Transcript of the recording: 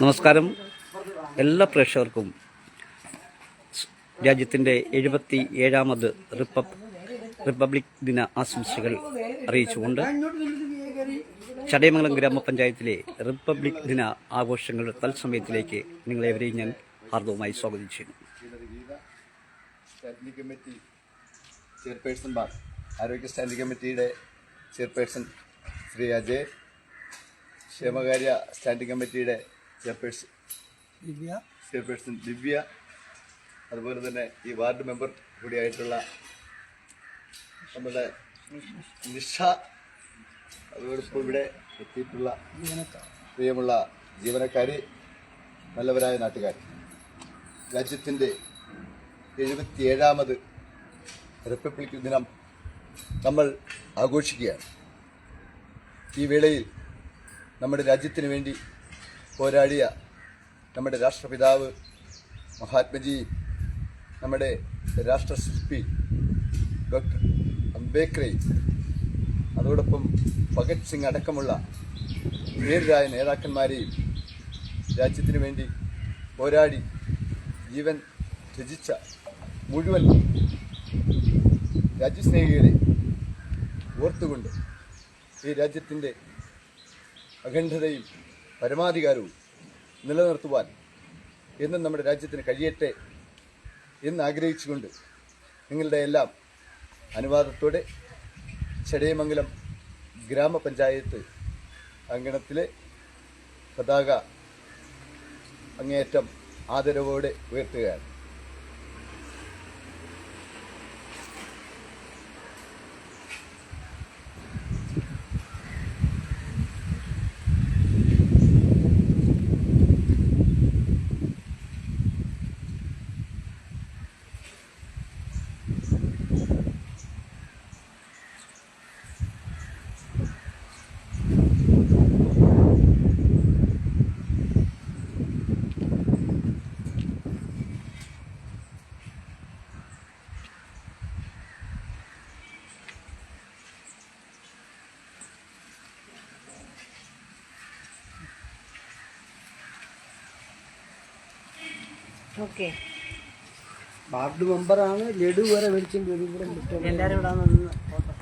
നമസ്കാരം. എല്ലാ പ്രേക്ഷകർക്കും രാജ്യത്തിന്റെ എഴുപത്തി ഏഴാമത് റിപ്പബ് റിപ്പബ്ലിക് ദിന ആശംസകൾ അറിയിച്ചുകൊണ്ട് ചടയമംഗലം ഗ്രാമപഞ്ചായത്തിലെ റിപ്പബ്ലിക് ദിന ആഘോഷങ്ങളുടെ തത്സമയത്തിലേക്ക് നിങ്ങളെവരെയും ഞാൻ ഹാർദവുമായി സ്വാഗതം ചെയ്യുന്നു സ്റ്റാൻഡിംഗ് കമ്മിറ്റി ആരോഗ്യ സ്റ്റാൻഡിംഗ് കമ്മിറ്റിയുടെ ചെയർപേഴ്സൺ ശ്രീ അജയ്. ക്ഷേമകാര്യ സ്റ്റാൻഡിംഗ് കമ്മിറ്റിയുടെ ചെയർപേഴ്സൺ ദിവ്യ. ചെയർപേഴ്സൺ ദിവ്യ. അതുപോലെ തന്നെ ഈ വാർഡ് മെമ്പർ കൂടിയായിട്ടുള്ള നമ്മുടെ നിഷ. അതോടൊപ്പം ഇവിടെ എത്തിയിട്ടുള്ള പ്രിയമുള്ള ജീവനക്കാരി നല്ലവരായ നാട്ടുകാർ. രാജ്യത്തിന്റെ എഴുപത്തിയേഴാമത് റിപ്പബ്ലിക് ദിനം നമ്മൾ ആഘോഷിക്കുകയാണ്. ഈ വേളയിൽ നമ്മുടെ രാജ്യത്തിന് വേണ്ടി പോരാടിയ നമ്മുടെ രാഷ്ട്രപിതാവ് മഹാത്മജി നമ്മുടെ രാഷ്ട്രശില്പി ഡോക്ടർ അംബേദ്കറെയും അതോടൊപ്പം ഭഗത് സിംഗ് അടക്കമുള്ള ധീരരായ നേതാക്കന്മാരെയും രാജ്യത്തിന് വേണ്ടി പോരാടി ജീവൻ രചിച്ച മുഴുവൻ രാജ്യസ്നേഹികളെ ഓർത്തുകൊണ്ട് ഈ രാജ്യത്തിന്റെ അഖണ്ഡതയും പരമാധികാരവും നിലനിർത്തുവാൻ എന്നും നമ്മുടെ രാജ്യത്തിന് കഴിയട്ടെ എന്ന് ആഗ്രഹിച്ചുകൊണ്ട് നിങ്ങളുടെ എല്ലാം അനുവാദത്തോടെ ചടയമംഗലം ഗ്രാമപഞ്ചായത്ത് അങ്കണത്തിലെ പതാക അങ്ങേയറ്റം ആദരവോടെ ഉയർത്തുകയാണ്. ഓക്കെ. വാർഡ് ആണ് ലഡു വരെ മേടിച്ചെങ്കിൽ ഒരു കൂടെ കിട്ടും. എല്ലാവരും ഇവിടെ നിന്ന് ഫോട്ടോ